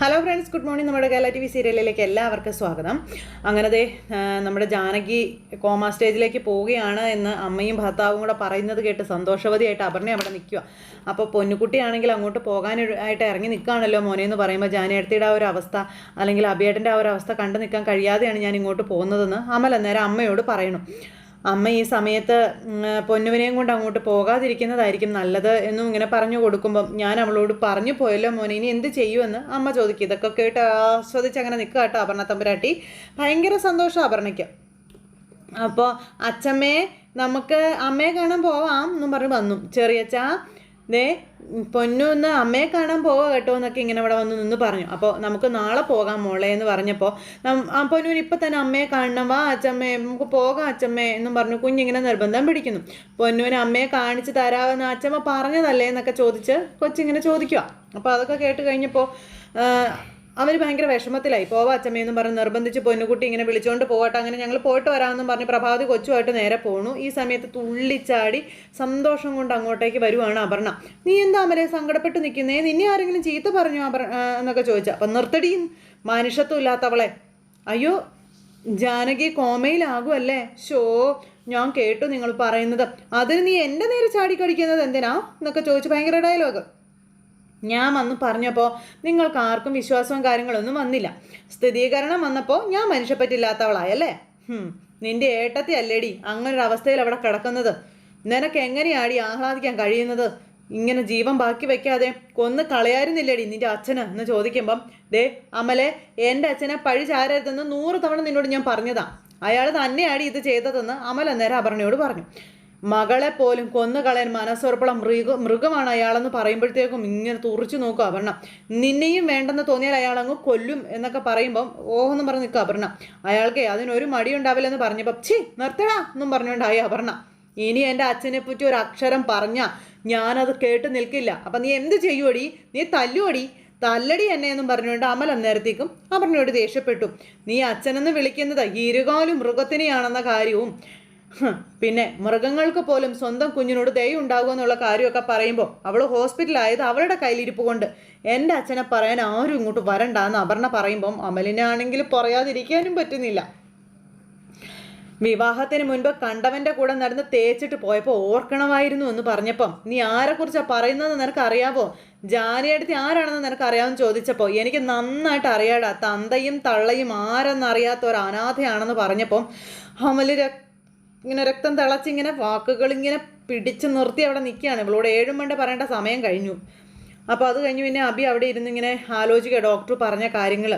Hello friends good morning നമ്മുടെ Kerala T V സീരിയലിലേക്ക് എല്ലാവർക്കും സ്വാഗതം. അങ്ങനെ ദേ നമ്മുടെ ജാനകി കോമ സ്റ്റേജിലേക്ക് പോവുകയാണ് എന്ന് അമ്മയും ഭർത്താവും കൂടെ പറയുന്നത് കേട്ട് സന്തോഷവതിയായിട്ട് അപർണ അവിടെ നിൽക്കുക അപ്പോൾ പൊന്നുകുട്ടിയാണെങ്കിൽ അങ്ങോട്ട് പോകാനായിട്ട് ഇറങ്ങി നിൽക്കുകയാണല്ലോ മോനെ എന്ന് പറയുമ്പോൾ ജാനടുത്തിയുടെ ആ ഒരു അവസ്ഥ അല്ലെങ്കിൽ അഭിയേട്ടന്റെ ആ ഒരു അവസ്ഥ കണ്ടു നിൽക്കാൻ കഴിയാതെയാണ് ഞാൻ ഇങ്ങോട്ട് പോകുന്നതെന്ന് അമൽ അന്നേരം അമ്മയോട് പറയണം. അമ്മ ഈ സമയത്ത് പൊന്നുവിനെയും കൊണ്ട് അങ്ങോട്ട് പോകാതിരിക്കുന്നതായിരിക്കും നല്ലത് എന്നും ഇങ്ങനെ പറഞ്ഞു കൊടുക്കുമ്പം ഞാൻ അവളോട് പറഞ്ഞു പോയല്ലോ മോനെ ഇനി എന്ത് ചെയ്യുമെന്ന് അമ്മ ചോദിക്കും. ഇതൊക്കെ കേട്ട് ആസ്വദിച്ച് അങ്ങനെ നിൽക്കുക കേട്ടോ അപർണ തമ്പുരാട്ടി. ഭയങ്കര സന്തോഷം അപർണയ്ക്ക്. അപ്പോൾ അച്ഛമ്മേ നമുക്ക് അമ്മയെ കാണാൻ പോവാം എന്നും പറഞ്ഞ് വന്നു. ചെറിയച്ഛ ദേ പൊന്നു ഒന്ന് അമ്മയെ കാണാൻ പോവാ കേട്ടോ എന്നൊക്കെ ഇങ്ങനെ ഇവിടെ വന്ന് നിന്ന് പറഞ്ഞു. അപ്പോൾ നമുക്ക് നാളെ പോകാം മോളെ എന്ന് പറഞ്ഞപ്പോൾ ആ പൊന്നു ഇപ്പം തന്നെ അമ്മയെ കാണണം വാ അച്ഛമ്മേ നമുക്ക് പോകാം അച്ചമ്മേ എന്നും പറഞ്ഞു കുഞ്ഞിങ്ങനെ നിർബന്ധം പിടിക്കുന്നു. പൊന്നുവിന് അമ്മയെ കാണിച്ച് തരാമെന്ന് അച്ഛമ്മ പറഞ്ഞതല്ലേ എന്നൊക്കെ ചോദിച്ച് കൊച്ചിങ്ങനെ ചോദിക്കുക അപ്പോൾ അതൊക്കെ കേട്ട് കഴിഞ്ഞപ്പോൾ അവർ ഭയങ്കര വിഷമത്തിലായി. പോവാ അച്ഛമ്മയെന്നും പറഞ്ഞ് നിർബന്ധിച്ച് പൊന്നുകുട്ടി ഇങ്ങനെ വിളിച്ചുകൊണ്ട് പോകട്ടെ അങ്ങനെ ഞങ്ങൾ പോയിട്ട് വരാമെന്നും പറഞ്ഞ് പ്രഭാതി കൊച്ചുമായിട്ട് നേരെ പോണു. ഈ സമയത്ത് തുള്ളിച്ചാടി സന്തോഷം കൊണ്ട് അങ്ങോട്ടേക്ക് വരുവാണ് അപർണ. നീ എന്താ അമരെ സങ്കടപ്പെട്ട് നിൽക്കുന്നേ നിന്നെ ആരെങ്കിലും ചീത്ത പറഞ്ഞു അപർ എന്നൊക്കെ ചോദിച്ചു. അപ്പം നിർത്തടി. മനുഷ്യത്വം ഇല്ലാത്തവളെ. അയ്യോ ജാനകി കോമയിലാകുമല്ലേ ഷോ ഞാൻ കേട്ടു നിങ്ങൾ പറയുന്നത്. അതിന് നീ എന്റെ നേരെ ചാടിക്കടിക്കുന്നത് എന്തിനാ? എന്നൊക്കെ ചോദിച്ചു ഭയങ്കര ഡയലോഗ് ഞാൻ വന്ന് പറഞ്ഞപ്പോൾ നിങ്ങൾക്ക് ആർക്കും വിശ്വാസവും കാര്യങ്ങളൊന്നും വന്നില്ല. സ്ഥിരീകരണം വന്നപ്പോൾ ഞാൻ മനുഷ്യപ്പറ്റില്ലാത്തവളായല്ലേ നിന്റെ ഏട്ടത്തി അല്ലേടി അങ്ങനൊരു അവസ്ഥയിൽ അവിടെ കിടക്കുന്നത്? നിനക്ക് എങ്ങനെയാടി ആഹ്ലാദിക്കാൻ കഴിയുന്നത്? ഇങ്ങനെ ജീവൻ ബാക്കി വെക്കാതെ കൊന്ന് കളയാരുന്നില്ലേടി നിന്റെ അച്ഛന്? എന്ന് ചോദിക്കുമ്പം ദേ അമലെ എന്റെ അച്ഛനെ പഴി ചാരരുതെന്ന് നൂറ് തവണ നിന്നോട് ഞാൻ പറഞ്ഞതാ. അയാൾ തന്നെയാടി ഇത് ചെയ്തതെന്ന് അമല അന്നേരം അപർണയോട് പറഞ്ഞു. മകളെ പോലും കൊന്നുകളയാൻ മനസ്സുറപ്പുള്ള മൃഗ മൃഗമാണ് അയാളെന്ന് പറയുമ്പോഴത്തേക്കും ഇങ്ങനെ തുറച്ചു നോക്കുക അപർണ. നിന്നെയും വേണ്ടെന്ന് തോന്നിയാൽ അയാൾ അങ്ങ് കൊല്ലും എന്നൊക്കെ പറയുമ്പം ഓഹെന്ന് പറഞ്ഞ് നിൽക്കുക അപർണ. അയാൾക്ക് അതിനൊരു മടി ഉണ്ടാവില്ലെന്ന് പറഞ്ഞപ്പോൾ ഛീ നിർത്തടാ എന്നും പറഞ്ഞുകൊണ്ടായി അപർണ. ഇനി എന്റെ അച്ഛനെ പറ്റി ഒരു അക്ഷരം പറഞ്ഞ ഞാനത് കേട്ട് നിൽക്കില്ല. അപ്പം നീ എന്ത് ചെയ്യുവടി? നീ തല്ലുവടി? തല്ലടി എന്നെ എന്നും പറഞ്ഞുകൊണ്ട് അമൽ അന്നേരത്തേക്കും അപർണയോട് ദേഷ്യപ്പെട്ടു. നീ അച്ഛനെന്ന് വിളിക്കുന്നത് ഇരുകാലും മൃഗത്തിനെയാണെന്ന കാര്യവും പിന്നെ മൃഗങ്ങൾക്ക് പോലും സ്വന്തം കുഞ്ഞിനോട് ദയ ഉണ്ടാകുക എന്നുള്ള കാര്യമൊക്കെ പറയുമ്പോൾ അവൾ ഹോസ്പിറ്റലായത് അവളുടെ കയ്യിലിരിപ്പ് കൊണ്ട് എന്റെ അച്ഛനെ പറയാൻ ആരും ഇങ്ങോട്ട് വരണ്ട എന്ന് അപർണ പറയുമ്പം അമലിനാണെങ്കിൽ പറയാതിരിക്കാനും പറ്റുന്നില്ല. വിവാഹത്തിന് മുൻപ് കണ്ടവന്റെ കൂടെ നടന്ന് തേച്ചിട്ട് പോയപ്പോൾ ഓർക്കണമായിരുന്നു എന്ന് പറഞ്ഞപ്പം നീ ആരെക്കുറിച്ചാണ് പറയുന്നതെന്ന് നിനക്ക് അറിയാവോ ജാനിയടുത്ത് ആരാണെന്ന് നിനക്ക് അറിയാമെന്ന് ചോദിച്ചപ്പോൾ എനിക്ക് നന്നായിട്ട് അറിയാടാ തന്തയും തള്ളയും ആരെന്നറിയാത്ത ഒരു അനാഥയാണെന്ന് പറഞ്ഞപ്പം അമൽ ര- ഇങ്ങനെ രക്തം തിളച്ചിങ്ങനെ വാക്കുകൾ ഇങ്ങനെ പിടിച്ച് നിർത്തി അവിടെ നിൽക്കുകയാണ്. ഇവളോട് ഏഴും മണ്ട പറയേണ്ട സമയം കഴിഞ്ഞു. അപ്പോൾ അത് കഴിഞ്ഞ് പിന്നെ അബി അവിടെ ഇരുന്ന് ഇങ്ങനെ ആലോചിക്കുക ഡോക്ടർ പറഞ്ഞ കാര്യങ്ങൾ.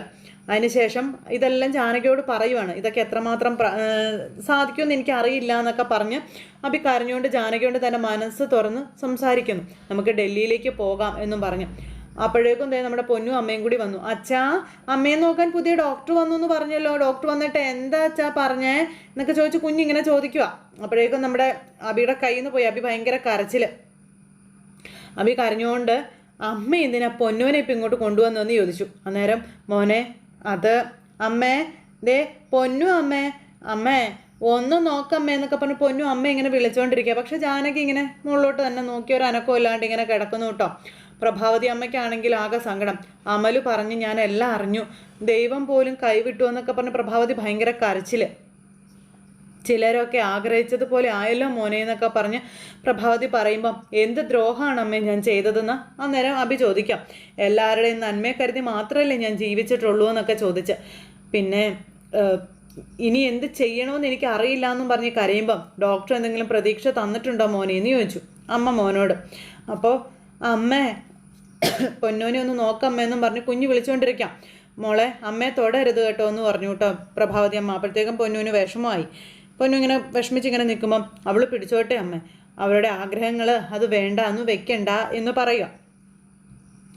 അതിനുശേഷം ഇതെല്ലാം ജാനകിയോട് പറയുവാണ്. ഇതൊക്കെ എത്രമാത്രം സാധിക്കുമെന്ന് എനിക്ക് അറിയില്ല എന്നൊക്കെ പറഞ്ഞ് അബി കരഞ്ഞുകൊണ്ട് ജാനകിയോട് തന്റെ മനസ്സ് തുറന്ന് സംസാരിക്കുന്നു. നമുക്ക് ഡൽഹിയിലേക്ക് പോകാം എന്നും പറഞ്ഞു. അപ്പോഴേക്കും ദേ നമ്മുടെ പൊന്നും അമ്മയും കൂടി വന്നു. അച്ഛാ അമ്മയെ നോക്കാൻ പുതിയ ഡോക്ടർ വന്നു എന്ന് പറഞ്ഞല്ലോ. ഡോക്ടർ വന്നിട്ട് എന്താ അച്ഛാ പറഞ്ഞേ? എന്നൊക്കെ ചോദിച്ച് കുഞ്ഞിങ്ങനെ ചോദിക്കുക അപ്പോഴേക്കും നമ്മുടെ അബിയുടെ കയ്യിൽ നിന്ന് പോയി. അബി ഭയങ്കര കരച്ചിൽ. അബി കരഞ്ഞുകൊണ്ട് അമ്മ എന്തിനാ പൊന്നുവിനെ ഇപ്പം ഇങ്ങോട്ട് കൊണ്ടുവന്നെന്ന് ചോദിച്ചു. അന്നേരം മോനെ അത് അമ്മേ ദേ പൊന്നു അമ്മേ അമ്മേ ഒന്ന് നോക്കമ്മേ എന്നൊക്കെ പറഞ്ഞ് പൊന്നു അമ്മ ഇങ്ങനെ വിളിച്ചുകൊണ്ടിരിക്കുക പക്ഷെ ജാനകി ഇങ്ങനെ മുകളിലോട്ട് തന്നെ നോക്കി ഒരു അനക്കം ഇല്ലാണ്ട് ഇങ്ങനെ കിടക്കുന്നു കേട്ടോ. പ്രഭാവതി അമ്മയ്ക്കാണെങ്കിൽ ആകെ സങ്കടം. അമൽ പറഞ്ഞ് ഞാൻ എല്ലാം അറിഞ്ഞു. ദൈവം പോലും കൈവിട്ടു എന്നൊക്കെ പറഞ്ഞ് പ്രഭാവതി ഭയങ്കര കരച്ചിൽ ചിലരൊക്കെ ആഗ്രഹിച്ചതുപോലെ ആയല്ലോ മോനെ എന്നൊക്കെ പറഞ്ഞ് പ്രഭാവതി പറയുമ്പം എന്ത് ദ്രോഹമാണ് അമ്മേ ഞാൻ ചെയ്തതെന്ന്? അന്നേരം അഭി ചോദിക്കാം എല്ലാവരുടെയും നന്മയെ കരുതി മാത്രമല്ലേ ഞാൻ ജീവിച്ചിട്ടുള്ളൂ എന്നൊക്കെ ചോദിച്ച്. പിന്നെ ഇനി എന്ത് ചെയ്യണമെന്ന് എനിക്ക് അറിയില്ല എന്നും പറഞ്ഞ് കരയുമ്പം ഡോക്ടർ എന്തെങ്കിലും പ്രതീക്ഷ തന്നിട്ടുണ്ടോ മോനെ? എന്ന് ചോദിച്ചു. അമ്മ മോനോട് അപ്പോൾ അമ്മേ പൊന്നോനെ ഒന്ന് നോക്കമ്മേ എന്നും പറഞ്ഞ് കുഞ്ഞ് വിളിച്ചുകൊണ്ടിരിക്കാം മോളെ അമ്മയെ തൊടരുത് കേട്ടോ എന്ന് പറഞ്ഞു കേട്ടോ പ്രഭാവതി അമ്മ. അപ്പോഴത്തേക്കും പൊന്നൂന് വിഷമമായി. പൊന്നു ഇങ്ങനെ വിഷമിച്ച് ഇങ്ങനെ നിൽക്കുമ്പം അവൾ പിടിച്ചോട്ടെ അമ്മ. അവരുടെ ആഗ്രഹങ്ങൾ അത് വേണ്ട എന്ന് വെക്കണ്ട എന്ന് പറയുക.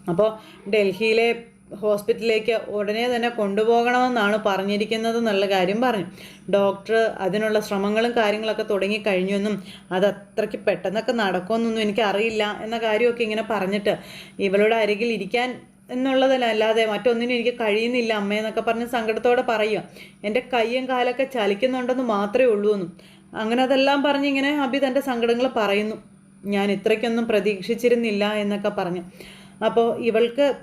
അപ്പോൾ ഡൽഹിയിലെ ഹോസ്പിറ്റലിലേക്ക് ഉടനെ തന്നെ കൊണ്ടുപോകണമെന്നാണ് പറഞ്ഞിരിക്കുന്നത് എന്നുള്ള കാര്യം പറഞ്ഞു. ഡോക്ടർ അതിനുള്ള ശ്രമങ്ങളും കാര്യങ്ങളൊക്കെ തുടങ്ങി കഴിഞ്ഞെന്നും അത് അത്രയ്ക്ക് പെട്ടെന്നൊക്കെ നടക്കുമെന്നൊന്നും എനിക്കറിയില്ല എന്ന കാര്യമൊക്കെ ഇങ്ങനെ പറഞ്ഞിട്ട് ഇവളുടെ അരികിൽ ഇരിക്കാൻ എന്നുള്ളതല്ല അല്ലാതെ മറ്റൊന്നിനും എനിക്ക് കഴിയുന്നില്ല അമ്മയെന്നൊക്കെ പറഞ്ഞ് സങ്കടത്തോടെ പറയുക. എന്റെ കയ്യും കാലൊക്കെ ചലിക്കുന്നുണ്ടെന്ന് മാത്രമേ ഉള്ളൂ എന്നും. അങ്ങനെ അതെല്ലാം പറഞ്ഞ് ഇങ്ങനെ അബി തന്റെ സങ്കടങ്ങൾ പറയുന്നു. ഞാൻ ഇത്രയ്ക്കൊന്നും പ്രതീക്ഷിച്ചിരുന്നില്ല എന്നൊക്കെ പറഞ്ഞു. അപ്പോൾ ഇവൾക്ക്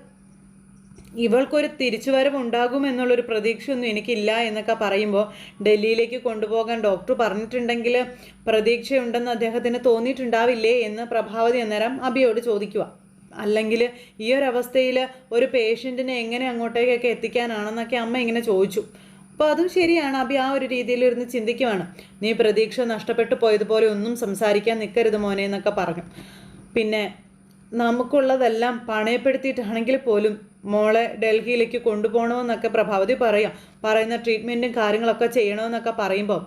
ഇവൾക്കൊരു തിരിച്ചുവരവ് ഉണ്ടാകും എന്നുള്ളൊരു പ്രതീക്ഷയൊന്നും എനിക്കില്ല എന്നൊക്കെ പറയുമ്പോൾ ഡൽഹിയിലേക്ക് കൊണ്ടുപോകാൻ ഡോക്ടർ പറഞ്ഞിട്ടുണ്ടെങ്കിൽ പ്രതീക്ഷയുണ്ടെന്ന് അദ്ദേഹത്തിന് തോന്നിയിട്ടുണ്ടാവില്ലേ എന്ന് പ്രഭാവതി അന്നേരം അബിയോട് ചോദിക്കുക. അല്ലെങ്കിൽ ഈ ഒരു അവസ്ഥയിൽ ഒരു പേഷ്യന്റിനെ എങ്ങനെ അങ്ങോട്ടേക്കൊക്കെ എത്തിക്കാനാണെന്നൊക്കെ അമ്മ ഇങ്ങനെ ചോദിച്ചു. അപ്പോൾ അതും ശരിയാണ് അബി ആ ഒരു രീതിയിലിരുന്ന് ചിന്തിക്കുവാണ്. നീ പ്രതീക്ഷ നഷ്ടപ്പെട്ടു പോയതുപോലെ ഒന്നും സംസാരിക്കാൻ നിൽക്കരുത് മോനെ എന്നൊക്കെ പറഞ്ഞു. പിന്നെ നമുക്കുള്ളതെല്ലാം പണയപ്പെടുത്തിയിട്ടാണെങ്കിൽ പോലും മോളെ ഡൽഹിയിലേക്ക് കൊണ്ടുപോകണമെന്നൊക്കെ പ്രഭാവതി പറയാം. പറയുന്ന ട്രീറ്റ്മെന്റും കാര്യങ്ങളൊക്കെ ചെയ്യണമെന്നൊക്കെ പറയുമ്പോൾ.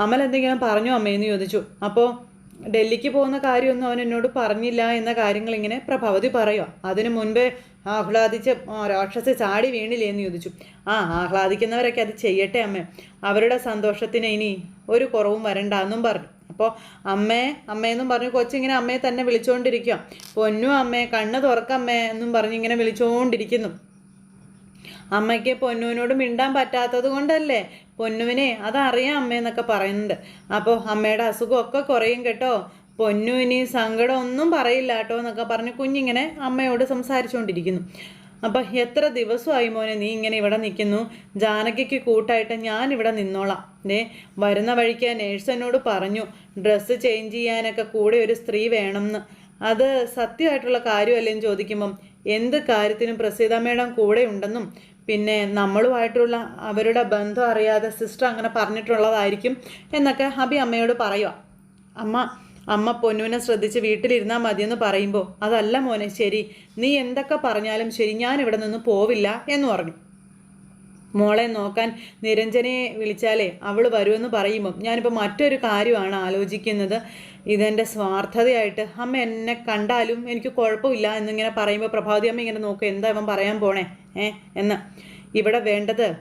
അമൽ എന്തെങ്കിലും പറഞ്ഞു അമ്മയെന്ന് ചോദിച്ചു. അപ്പോൾ ഡൽഹിക്ക് പോകുന്ന കാര്യമൊന്നും അവൻ എന്നോട് പറഞ്ഞില്ല എന്ന കാര്യങ്ങൾ ഇങ്ങനെ പ്രഭാവതി പറയുക അതിനു മുൻപേ ആഹ്ലാദിച്ച് രാക്ഷസി ചാടി വീണില്ലേ എന്ന് ചോദിച്ചു. ആ ആഹ്ലാദിക്കുന്നവരൊക്കെ അത് ചെയ്യട്ടെ അമ്മേ. അവരുടെ സന്തോഷത്തിന് ഇനി ഒരു കുറവും വരണ്ട എന്നും പറഞ്ഞു. അപ്പോൾ അമ്മേ അമ്മയെന്നും പറഞ്ഞു കൊച്ചിങ്ങനെ അമ്മയെ തന്നെ വിളിച്ചുകൊണ്ടിരിക്കുക പൊന്നു അമ്മേ കണ്ണ് തുറക്കമ്മേ എന്നും പറഞ്ഞ് ഇങ്ങനെ വിളിച്ചുകൊണ്ടിരിക്കുന്നു അമ്മയ്ക്ക് പൊന്നുവിനോട് മിണ്ടാൻ പറ്റാത്തത് കൊണ്ടല്ലേ? പൊന്നുവിനെ അതറിയാം അമ്മയെന്നൊക്കെ പറയുന്നുണ്ട്. അപ്പോൾ അമ്മയുടെ അസുഖമൊക്കെ കുറയും കേട്ടോ. പൊന്നു ഇനി സങ്കടം ഒന്നും പറയില്ല കേട്ടോ എന്നൊക്കെ പറഞ്ഞ് കുഞ്ഞിങ്ങനെ അമ്മയോട് സംസാരിച്ചുകൊണ്ടിരിക്കുന്നു അപ്പം എത്ര ദിവസമായി മോനെ നീ ഇങ്ങനെ ഇവിടെ നിൽക്കുന്നു? ജാനകിക്ക് കൂട്ടായിട്ട് ഞാൻ ഇവിടെ നിന്നോളാം. ദേ വരുന്ന വഴിക്ക് നേഴ്സ് എന്നോട് പറഞ്ഞു ഡ്രസ്സ് ചേഞ്ച് ചെയ്യാനൊക്കെ കൂടെ ഒരു സ്ത്രീ വേണമെന്ന്. അത് സത്യമായിട്ടുള്ള കാര്യമല്ലെന്ന് ചോദിക്കുമ്പം എന്ത് കാര്യത്തിനും പ്രസീത മേഡം കൂടെ ഉണ്ടെന്നും പിന്നെ നമ്മളുമായിട്ടുള്ള അവരുടെ ബന്ധം അറിയാതെ സിസ്റ്റർ അങ്ങനെ പറഞ്ഞിട്ടുള്ളതായിരിക്കും എന്നൊക്കെ ഹബി അമ്മയോട് പറയുക അമ്മ അമ്മ പൊന്നുവിനെ ശ്രദ്ധിച്ച് വീട്ടിലിരുന്നാൽ മതിയെന്ന് പറയുമ്പോൾ അതല്ല മോനെ ശരി നീ എന്തൊക്കെ പറഞ്ഞാലും ശരി ഞാൻ ഇവിടെ നിന്ന് പോവില്ല എന്ന് പറഞ്ഞു. മോളെ നോക്കാൻ നിരഞ്ജനയെ വിളിച്ചാലേ അവൾ വരുമെന്ന് പറയുമ്പം ഞാനിപ്പോൾ മറ്റൊരു കാര്യമാണ് ആലോചിക്കുന്നത്. ഇതെന്റെ സ്വാർത്ഥതയായിട്ട് അമ്മ എന്നെ കണ്ടാലും എനിക്ക് കുഴപ്പമില്ല എന്നിങ്ങനെ പറയുമ്പോൾ പ്രഭാതി അമ്മ ഇങ്ങനെ നോക്കുക എന്താ ഇവൻ പറയാൻ പോണേ? ഏ? എന്ന്. ഇവിടെ വേണ്ടത്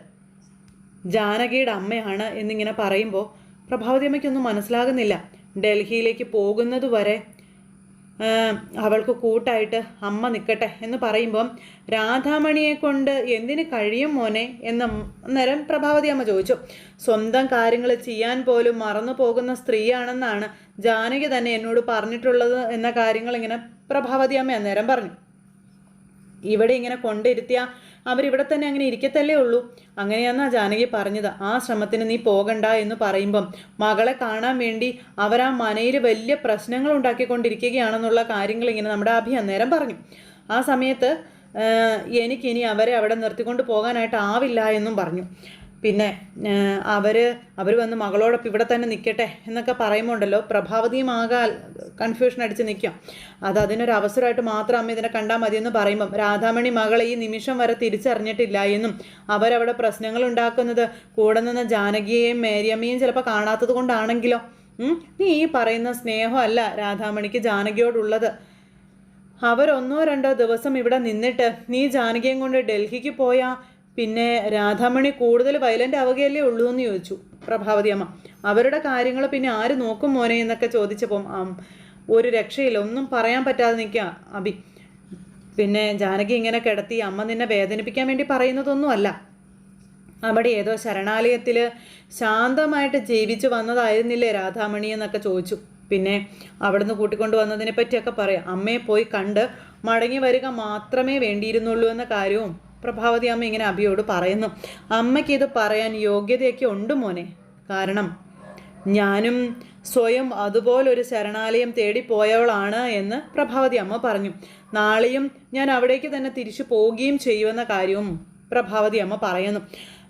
ജാനകിയുടെ അമ്മയാണ് എന്നിങ്ങനെ പറയുമ്പോൾ പ്രഭാവതി അമ്മയ്ക്കൊന്നും മനസ്സിലാകുന്നില്ല. ഡൽഹിയിലേക്ക് പോകുന്നത് വരെ അവൾക്ക് കൂട്ടായിട്ട് അമ്മ നിൽക്കട്ടെ എന്ന് പറയുമ്പം രാധാമണിയെ കൊണ്ട് എന്തിന് കഴിയും മോനെ എന്ന് അന്നേരം പ്രഭാവതി അമ്മ ചോദിച്ചു. സ്വന്തം കാര്യങ്ങൾ ചെയ്യാൻ പോലും മറന്നു പോകുന്ന സ്ത്രീയാണെന്നാണ് ജാനകി തന്നെ എന്നോട് പറഞ്ഞിട്ടുള്ളത് എന്ന കാര്യങ്ങൾ ഇങ്ങനെ പ്രഭാവതി അമ്മ അന്നേരം പറഞ്ഞു. ഇവിടെ ഇങ്ങനെ കൊണ്ടിരുത്തിയ അവരിവിടെ തന്നെ അങ്ങനെ ഇരിക്കത്തല്ലേ ഉള്ളൂ. അങ്ങനെയാന്നാ ജാനകി പറഞ്ഞത്. ആ ശ്രമത്തിന് നീ പോകണ്ട എന്ന് പറയുമ്പം മകളെ കാണാൻ വേണ്ടി അവർ ആ മനയിൽ വലിയ പ്രശ്നങ്ങൾ ഉണ്ടാക്കിക്കൊണ്ടിരിക്കുകയാണെന്നുള്ള കാര്യങ്ങൾ ഇങ്ങനെ നമ്മുടെ അഭി അന്നേരം പറഞ്ഞു. ആ സമയത്ത് എനിക്കിനി അവരെ അവിടെ നിർത്തിക്കൊണ്ട് പോകാനായിട്ട് ആവില്ല എന്നും പറഞ്ഞു. പിന്നെ അവർ അവർ വന്ന് മകളോടൊപ്പം ഇവിടെ തന്നെ നിൽക്കട്ടെ എന്നൊക്കെ പറയുമ്പോൾ ഉണ്ടല്ലോ കൺഫ്യൂഷൻ അടിച്ച് നിൽക്കും അത് അതിനൊരു അവസരമായിട്ട് മാത്രം അമ്മ ഇതിനെ കണ്ടാൽ മതിയെന്ന് പറയുമ്പം രാധാമണി മകളെ ഈ നിമിഷം വരെ തിരിച്ചറിഞ്ഞിട്ടില്ല എന്നും അവരവിടെ പ്രശ്നങ്ങൾ ഉണ്ടാക്കുന്നത് കൂടെ നിന്ന് ജാനകിയെയും മേരിയമ്മയും ചിലപ്പോൾ കാണാത്തത് കൊണ്ടാണെങ്കിലോ? നീ ഈ പറയുന്ന സ്നേഹമല്ല രാധാമണിക്ക് ജാനകിയോടുള്ളത്. അവരൊന്നോ രണ്ടോ ദിവസം ഇവിടെ നിന്നിട്ട് നീ ജാനകിയും കൊണ്ട് ഡൽഹിക്ക് പോയാ പിന്നെ രാധാമണി കൂടുതൽ വയലന്റ് ആവുകയല്ലേ ഉള്ളൂ എന്ന് ചോദിച്ചു പ്രഭാവതി അമ്മ. അവരുടെ കാര്യങ്ങൾ പിന്നെ ആര് നോക്കും മോനെ എന്നൊക്കെ ചോദിച്ചപ്പം ഒരു രക്ഷയില്ല ഒന്നും പറയാൻ പറ്റാതെ നിൽക്കുക അബി പിന്നെ ജാനകി ഇങ്ങനെ കിടത്തി അമ്മ നിന്നെ വേദനിപ്പിക്കാൻ വേണ്ടി പറയുന്നതൊന്നുമല്ല അവിടെ ഏതോ ശരണാലയത്തിൽ ശാന്തമായിട്ട് ജീവിച്ചു വന്നതായിരുന്നില്ലേ രാധാമണി എന്നൊക്കെ ചോദിച്ചു. പിന്നെ അവിടുന്ന് കൂട്ടിക്കൊണ്ട് വന്നതിനെ പറ്റിയൊക്കെ പറയാം. അമ്മയെ പോയി കണ്ട് മടങ്ങി വരിക മാത്രമേ വേണ്ടിയിരുന്നുള്ളൂ എന്ന കാര്യവും പ്രഭാവതി അമ്മ ഇങ്ങനെ അഭിയോട് പറയുന്നു. അമ്മയ്ക്ക് ഇത് പറയാൻ യോഗ്യതയൊക്കെ ഉണ്ട് മോനെ. കാരണം ഞാനും സ്വയം അതുപോലൊരു ശരണാലയം തേടിപ്പോയവളാണ് എന്ന് പ്രഭാവതി അമ്മ പറഞ്ഞു. നാളെയും ഞാൻ അവിടേക്ക് തന്നെ തിരിച്ചു പോവുകയും ചെയ്യുമെന്ന കാര്യവും പ്രഭാവതി അമ്മ പറയുന്നു.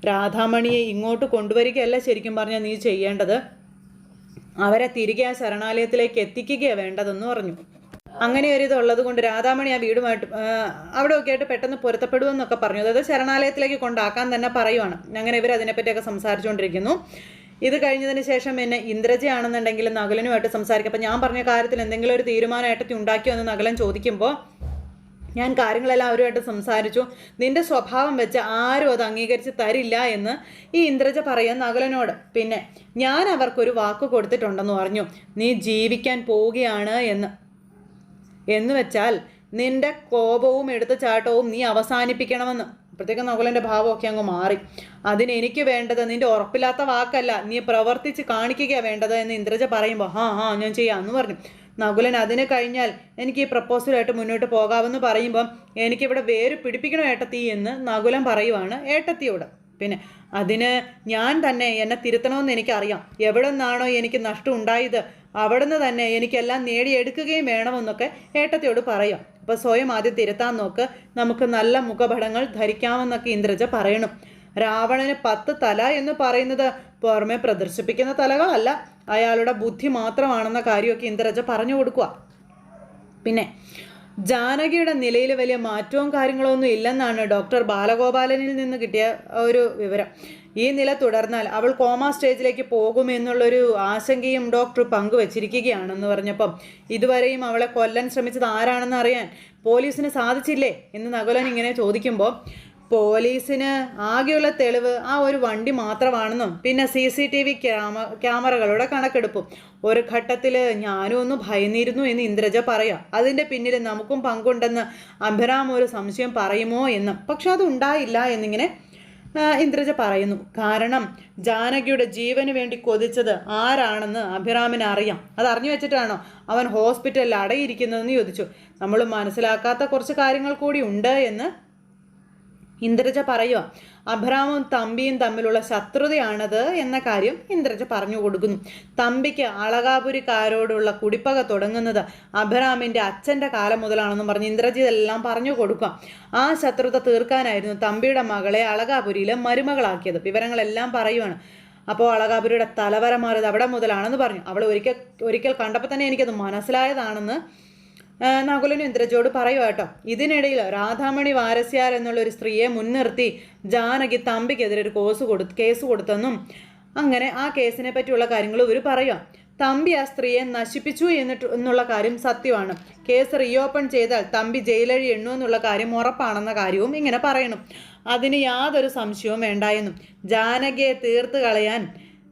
രാധാമണിയെ ഇങ്ങോട്ട് കൊണ്ടുവരികയല്ല ശരിക്കും പറഞ്ഞാൽ നീ ചെയ്യേണ്ടത്. അവരെ തിരികെ ആ ശരണാലയത്തിലേക്ക് എത്തിക്കുകയാണ് വേണ്ടതെന്ന് പറഞ്ഞു. അങ്ങനെ ഒരു ഇതുള്ളത് കൊണ്ട് രാധാമണി ആ വീടുമായിട്ട് അവിടെ അവിടെയൊക്കെ ആയിട്ട് പെട്ടെന്ന് പൊരുത്തപ്പെടുമെന്നൊക്കെ പറഞ്ഞു. അതായത് ശരണാലയത്തിലേക്ക് കൊണ്ടാക്കാൻ തന്നെ പറയുവാണ്. അങ്ങനെ ഇവർ അതിനെപ്പറ്റിയൊക്കെ സംസാരിച്ചുകൊണ്ടിരിക്കുന്നു. ഇത് കഴിഞ്ഞതിന് ശേഷം എന്നെ ഇന്ദ്രജയാണെന്നുണ്ടെങ്കിൽ നഗലനുമായിട്ട് സംസാരിക്കും. അപ്പം ഞാൻ പറഞ്ഞ കാര്യത്തിൽ എന്തെങ്കിലും ഒരു തീരുമാനമായിട്ട് ഉണ്ടാക്കിയോ എന്ന് നഗലൻ ചോദിക്കുമ്പോൾ ഞാൻ കാര്യങ്ങളെല്ലാം അവരുമായിട്ട് സംസാരിച്ചു. നിന്റെ സ്വഭാവം വെച്ച് ആരും അത് അംഗീകരിച്ച് തരില്ല എന്ന് ഈ ഇന്ദ്രജ പറയാൻ നഗലനോട് പിന്നെ ഞാൻ അവർക്കൊരു വാക്ക് കൊടുത്തിട്ടുണ്ടെന്ന് പറഞ്ഞു. നീ ജീവിക്കാൻ പോവുകയാണ് എന്ന്. എന്ന് വെച്ചാൽ നിന്റെ കോപവും എടുത്ത ചാട്ടവും നീ അവസാനിപ്പിക്കണമെന്ന്. അപ്പോഴത്തേക്കും നകുലന്റെ ഭാവമൊക്കെ അങ്ങ് മാറി. അതിന് എനിക്ക് വേണ്ടത് നിന്റെ ഉറപ്പില്ലാത്ത വാക്കല്ല. നീ പ്രവർത്തിച്ച് കാണിക്കുക വേണ്ടത് എന്ന് ഇന്ദ്രജ പറയുമ്പോൾ ഹാ ഹാ ഞാൻ ചെയ്യാം എന്ന് പറഞ്ഞു. നകുലൻ അതിന് കഴിഞ്ഞാൽ എനിക്ക് ഈ പ്രപ്പോസലുമായിട്ട് മുന്നോട്ട് പോകാമെന്ന് പറയുമ്പം എനിക്കിവിടെ വേര് പിടിപ്പിക്കണം ഏട്ടത്തി? എന്ന് നകുലൻ പറയുവാണ് ഏട്ടത്തിയോട്. പിന്നെ അതിന് ഞാൻ തന്നെ എന്നെ തിരുത്തണമെന്ന് എനിക്കറിയാം. എവിടെ നിന്നാണോ എനിക്ക് നഷ്ടം ഉണ്ടായത് അവിടെ നിന്ന് തന്നെ എനിക്കെല്ലാം നേടിയെടുക്കുകയും വേണമെന്നൊക്കെ ഏട്ടത്തിയോട് പറയാം. അപ്പോൾ സ്വയം ആദ്യം തിരുത്താൻ നോക്ക്. നമുക്ക് നല്ല മുഖപടങ്ങൾ ധരിക്കാമെന്നൊക്കെ ഇന്ദ്രജ പറയണം. രാവണന് പത്ത് തല എന്ന് പറയുന്നത് പുറമെ പ്രദർശിപ്പിക്കുന്ന തലകളല്ല. അയാളുടെ ബുദ്ധി മാത്രമാണെന്ന കാര്യമൊക്കെ ഇന്ദ്രജ പറഞ്ഞു കൊടുക്കുക പിന്നെ ജാനകിയുടെ നിലയിൽ വലിയ മാറ്റവും കാര്യങ്ങളൊന്നും ഇല്ലെന്നാണ് ഡോക്ടർ ബാലഗോപാലനിൽ നിന്ന് കിട്ടിയ ഒരു വിവരം. ഈ നില തുടർന്നാൽ അവൾ കോമ സ്റ്റേജിലേക്ക് പോകുമെന്നുള്ളൊരു ആശങ്കയും ഡോക്ടർ പങ്കുവച്ചിരിക്കുകയാണെന്ന് പറഞ്ഞപ്പം ഇതുവരെയും അവളെ കൊല്ലാൻ ശ്രമിച്ചത് ആരാണെന്ന് അറിയാൻ പോലീസിന് സാധിച്ചില്ലേ എന്ന് നകുലൻ ഇങ്ങനെ ചോദിക്കുമ്പോൾ പോലീസിന് ആകെയുള്ള തെളിവ് ആ ഒരു വണ്ടി മാത്രമാണെന്നും പിന്നെ C C T V camera ക്യാമറകളുടെ കണക്കെടുപ്പും. ഒരു ഘട്ടത്തിൽ ഞാനും ഒന്ന് ഭയന്നിരുന്നു എന്ന് ഇന്ദ്രജ പറയാം. അതിന്റെ പിന്നിൽ നമുക്കും പങ്കുണ്ടെന്ന് അംബരാം ഒരു സംശയം പറയുമോ എന്ന്. പക്ഷെ അത് ഉണ്ടായില്ല എന്നിങ്ങനെ ഇന്ദ്രജ പറയുന്നു. കാരണം ജാനകിയുടെ ജീവന് വേണ്ടി കൊതിച്ചത് ആരാണെന്ന് അഭിറാമിന് അറിയാം. അത് അറിഞ്ഞു വെച്ചിട്ടാണോ അവൻ ഹോസ്പിറ്റലിൽ അടയിരിക്കുന്നതെന്ന് ചോദിച്ചു. നമ്മൾ മനസ്സിലാക്കാത്ത കുറച്ച് കാര്യങ്ങൾ കൂടി ഉണ്ട് എന്ന് ഇന്ദ്രജ പറയുക അബ്രാമും തമ്പിയും തമ്മിലുള്ള ശത്രുതയാണത് എന്ന കാര്യം ഇന്ദ്രജ പറഞ്ഞു കൊടുക്കുന്നു. തമ്പിക്ക് അളകാപുരിക്കാരോടുള്ള കുടിപ്പക തുടങ്ങുന്നത് അബ്രാമിന്റെ അച്ഛന്റെ കാലം മുതലാണെന്നും പറഞ്ഞ് ഇന്ദ്രജി ഇതെല്ലാം പറഞ്ഞു കൊടുക്കുക ആ ശത്രുത തീർക്കാനായിരുന്നു തമ്പിയുടെ മകളെ അളകാപുരിയിലെ മരുമകളാക്കിയത്. വിവരങ്ങളെല്ലാം പറയുവാണ്. അപ്പോൾ അളകാപുരിയുടെ തലവര മാറിയത് അവിടെ മുതലാണെന്ന് പറഞ്ഞു. അവൾ ഒരിക്കൽ ഒരിക്കൽ കണ്ടപ്പോൾ തന്നെ എനിക്കത് മനസ്സിലായതാണെന്ന് നകുലനും ഇന്ദ്രജോട് പറയുക കേട്ടോ. ഇതിനിടയിൽ രാധാമണി വാരസ്യാർ എന്നുള്ള ഒരു സ്ത്രീയെ മുൻനിർത്തി ജാനകി തമ്പിക്കെതിരെ ഒരു കോസ് കൊടു കേസ് കൊടുത്തെന്നും അങ്ങനെ ആ കേസിനെ പറ്റിയുള്ള കാര്യങ്ങൾ ഇവർ പറയുക തമ്പി ആ സ്ത്രീയെ നശിപ്പിച്ചു എന്നിട്ട് എന്നുള്ള കാര്യം സത്യമാണ്. കേസ് റീഓപ്പൺ ചെയ്താൽ തമ്പി ജയിലഴി എണ്ണു എന്നുള്ള കാര്യം ഉറപ്പാണെന്ന കാര്യവും ഇങ്ങനെ പറയണം. അതിന് യാതൊരു സംശയവും വേണ്ടായെന്നും ജാനകിയെ തീർത്ത് കളയാൻ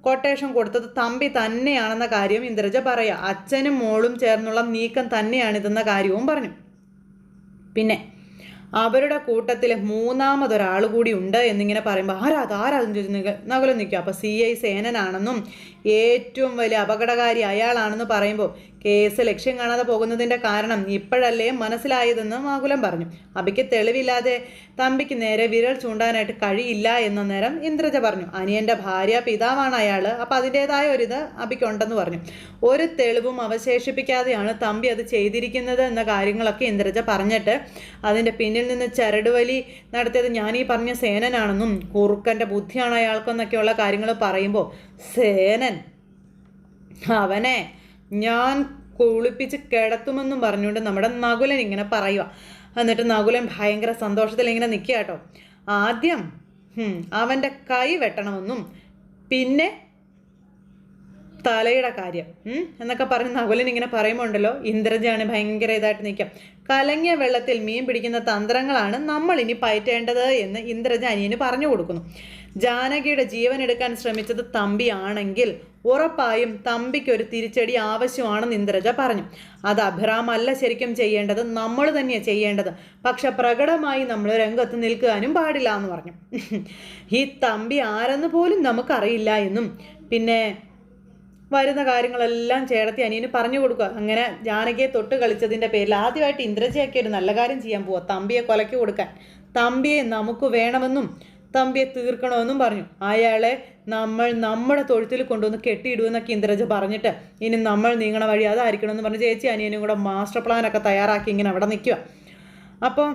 കൊട്ടേഷൻ കൊടുത്തത് തമ്പി തന്നെയാണെന്ന കാര്യം ഇന്ദ്രജ പറയുക അച്ഛനും മോളും ചേർന്നുള്ള നീക്കം തന്നെയാണിതെന്ന കാര്യവും പറഞ്ഞു. പിന്നെ അവരുടെ കൂട്ടത്തിൽ മൂന്നാമതൊരാൾ കൂടി ഉണ്ട് എന്നിങ്ങനെ പറയുമ്പോൾ ആരാ ആരാതെന്ന് ആരാ ചോദിച്ചു നിൽക്കുക അപ്പോൾ സി ഐ സേനനാണെന്നും ഏറ്റവും വലിയ അപകടകാരി അയാളാണെന്ന് പറയുമ്പോൾ കേസ് ലക്ഷ്യം കാണാതെ പോകുന്നതിന്റെ കാരണം ഇപ്പോഴല്ലേ മനസ്സിലായതെന്ന് മാകുലം പറഞ്ഞു. അബിക്ക് തെളിവില്ലാതെ തമ്പിക്ക് നേരെ വിരൽ ചൂണ്ടാനായിട്ട് കഴിയില്ല എന്ന നേരം ഇന്ദ്രജ പറഞ്ഞു അനിയന്റെ ഭാര്യ പിതാവാണ് അയാൾ അപ്പോൾ അതിന്റേതായ ഒരിത് അബിക്കുണ്ടെന്ന് പറഞ്ഞു. ഒരു തെളിവും അവശേഷിപ്പിക്കാതെയാണ് തമ്പി അത് ചെയ്തിരിക്കുന്നത് എന്ന കാര്യങ്ങളൊക്കെ ഇന്ദ്രജ പറഞ്ഞിട്ട് അതിന്റെ പിന്നിൽ നിന്ന് ചരടുവലി നടത്തിയത് ഞാൻ ഈ പറഞ്ഞ സേനനാണെന്നും കുറുക്കന്റെ ബുദ്ധിയാണ് അയാൾക്കെന്നൊക്കെയുള്ള കാര്യങ്ങൾ പറയുമ്പോൾ സേനൻ? അവനെ? ഞാൻ കുളിപ്പിച്ച് കിടത്തുമെന്നും പറഞ്ഞുകൊണ്ട് നമ്മുടെ നകുലൻ ഇങ്ങനെ പറയുക എന്നിട്ട് നകുലൻ ഭയങ്കര സന്തോഷത്തിൽ ഇങ്ങനെ നിൽക്കുക കേട്ടോ. ആദ്യം അവന്റെ കൈ വെട്ടണമെന്നും പിന്നെ തലയുടെ കാര്യം. എന്നൊക്കെ പറഞ്ഞ് നകുലൻ ഇങ്ങനെ പറയുമ്പോൾ ഉണ്ടല്ലോ ഭയങ്കര ഇതായിട്ട് നിൽക്കുക. കലങ്ങിയ വെള്ളത്തിൽ മീൻ പിടിക്കുന്ന തന്ത്രങ്ങളാണ് നമ്മൾ ഇനി പയറ്റേണ്ടത് എന്ന് ഇന്ദ്രജ അനിയന് പറഞ്ഞു കൊടുക്കുന്നു. ജാനകിയുടെ ജീവൻ എടുക്കാൻ ശ്രമിച്ചത് തമ്പിയാണെങ്കിൽ ഉറപ്പായും തമ്പിക്ക് ഒരു തിരിച്ചടി ആവശ്യമാണെന്ന് ഇന്ദ്രജ പറഞ്ഞു. അത് അഭിറാം അല്ല ശരിക്കും ചെയ്യേണ്ടത് നമ്മൾ തന്നെയാണ് ചെയ്യേണ്ടത്. പക്ഷെ പ്രകടമായി നമ്മൾ രംഗത്ത് നിൽക്കാനും പാടില്ല എന്ന് പറഞ്ഞു. ഈ തമ്പി ആരെന്ന് പോലും നമുക്കറിയില്ല എന്നും. പിന്നെ വരുന്ന കാര്യങ്ങളെല്ലാം ചേടത്തി അനിയന് പറഞ്ഞു കൊടുക്കുക. അങ്ങനെ ജാനകിയെ തൊട്ട് കളിച്ചതിന്റെ പേരിൽ ആദ്യമായിട്ട് ഇന്ദ്രജയൊക്കെ ഒരു നല്ല കാര്യം ചെയ്യാൻ പോവുക തമ്പിയെ കൊലക്കി കൊടുക്കാൻ. തമ്പിയെ നമുക്ക് വേണമെന്നും തമ്പിയെ തീർക്കണമെന്നും പറഞ്ഞു. അയാളെ നമ്മൾ നമ്മുടെ തൊഴുത്തിൽ കൊണ്ടുവന്ന് കെട്ടിയിടുമെന്നൊക്കെ ഇന്ദ്രജ പറഞ്ഞിട്ട് ഇനി നമ്മൾ നീങ്ങണ വഴി അതായിരിക്കണം എന്ന് പറഞ്ഞ് ചേച്ചി അനിയനും കൂടെ മാസ്റ്റർ പ്ലാനൊക്കെ തയ്യാറാക്കി ഇങ്ങനെ അവിടെ നിൽക്കുക അപ്പോൾ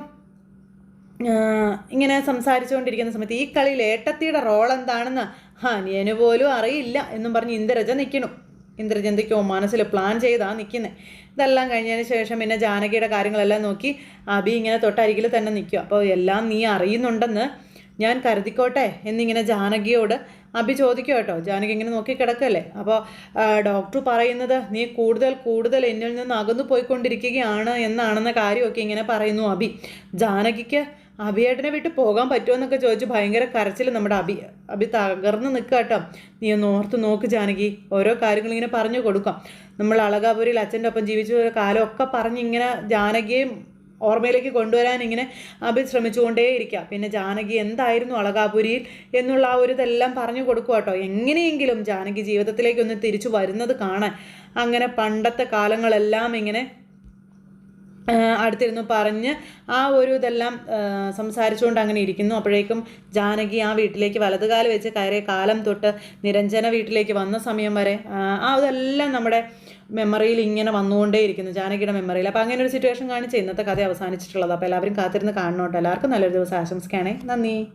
ഇങ്ങനെ സംസാരിച്ചുകൊണ്ടിരിക്കുന്ന സമയത്ത് ഈ കളിയിൽ ഏട്ടത്തിയുടെ റോൾ എന്താണെന്ന് അനിയന് പോലും അറിയില്ല എന്നും പറഞ്ഞ് ഇന്ദ്രജ നിൽക്കണം ഇന്ദ്രജ എന്തൊക്കെയോ മനസ്സിൽ പ്ലാൻ ചെയ്താ നിൽക്കുന്നത് ഇതെല്ലാം കഴിഞ്ഞതിന് ശേഷം പിന്നെ ജാനകിയുടെ കാര്യങ്ങളെല്ലാം നോക്കി അബി ഇങ്ങനെ തൊട്ടരികിൽ തന്നെ നിൽക്കും അപ്പോൾ എല്ലാം നീ അറിയുന്നുണ്ടെന്ന് ഞാൻ കരുതിക്കോട്ടെ എന്നിങ്ങനെ ജാനകിയോട് അഭി ചോദിക്കും കേട്ടോ. ജാനകി ഇങ്ങനെ നോക്കി കിടക്കല്ലേ? അപ്പോൾ ഡോക്ടർ പറയുന്നത് നീ കൂടുതൽ കൂടുതൽ എന്നിൽ നിന്ന് അകന്നു പോയിക്കൊണ്ടിരിക്കുകയാണ് എന്നാണെന്ന കാര്യമൊക്കെ ഇങ്ങനെ പറയുന്നു അഭി. ജാനകിക്ക് അഭിയേട്ടനെ വിട്ട് പോകാൻ പറ്റുമോ എന്നൊക്കെ ചോദിച്ച് ഭയങ്കര കരച്ചിൽ നമ്മുടെ അഭി അഭി തകർന്ന് നിൽക്കുക കേട്ടോ. നീ ഒന്ന് ഓർത്ത് നോക്ക് ജാനകി ഓരോ കാര്യങ്ങൾ ഇങ്ങനെ പറഞ്ഞു കൊടുക്കാം. നമ്മൾ അളകാപുരിയിൽ അച്ഛന്റെ ഒപ്പം ജീവിച്ച കാലമൊക്കെ പറഞ്ഞ് ഇങ്ങനെ ജാനകിയും ഓർമ്മയിലേക്ക് കൊണ്ടുവരാൻ ഇങ്ങനെ അഭി ശ്രമിച്ചുകൊണ്ടേയിരിക്കുക പിന്നെ ജാനകി എന്തായിരുന്നു അളകാപുരിയിൽ എന്നുള്ള ആ ഒരു ഇതെല്ലാം പറഞ്ഞു കൊടുക്കുക കേട്ടോ എങ്ങനെയെങ്കിലും ജാനകി ജീവിതത്തിലേക്കൊന്ന് തിരിച്ചു വരുന്നത് കാണാൻ അങ്ങനെ പണ്ടത്തെ കാലങ്ങളെല്ലാം ഇങ്ങനെ അടുത്തിരുന്നു പറഞ്ഞ് ആ ഒരു ഇതെല്ലാം സംസാരിച്ചുകൊണ്ട് അങ്ങനെ ഇരിക്കുന്നു. അപ്പോഴേക്കും ജാനകി ആ വീട്ടിലേക്ക് വലതുകാൽ വെച്ച് കയറിയ കാലം തൊട്ട് നിരഞ്ജന വീട്ടിലേക്ക് വന്ന സമയം വരെ ആ, ഇതെല്ലാം നമ്മുടെ മെമ്മറിയിൽ ഇങ്ങനെ വന്നുകൊണ്ടേയിരിക്കുന്നു. ജാനകിയുടെ മെമ്മറിയിൽ അപ്പോൾ അങ്ങനെ ഒരു സിറ്റുവേഷൻ കാണിച്ച് ഇന്നത്തെ കഥ അവസാനിച്ചിട്ടുള്ളത്. അപ്പോൾ എല്ലാവരും കാത്തിരുന്ന് കാണണം കേട്ടോ എല്ലാവർക്കും നല്ലൊരു ദിവസം. ആശംസിക്കുകയാണെങ്കിൽ നന്ദി.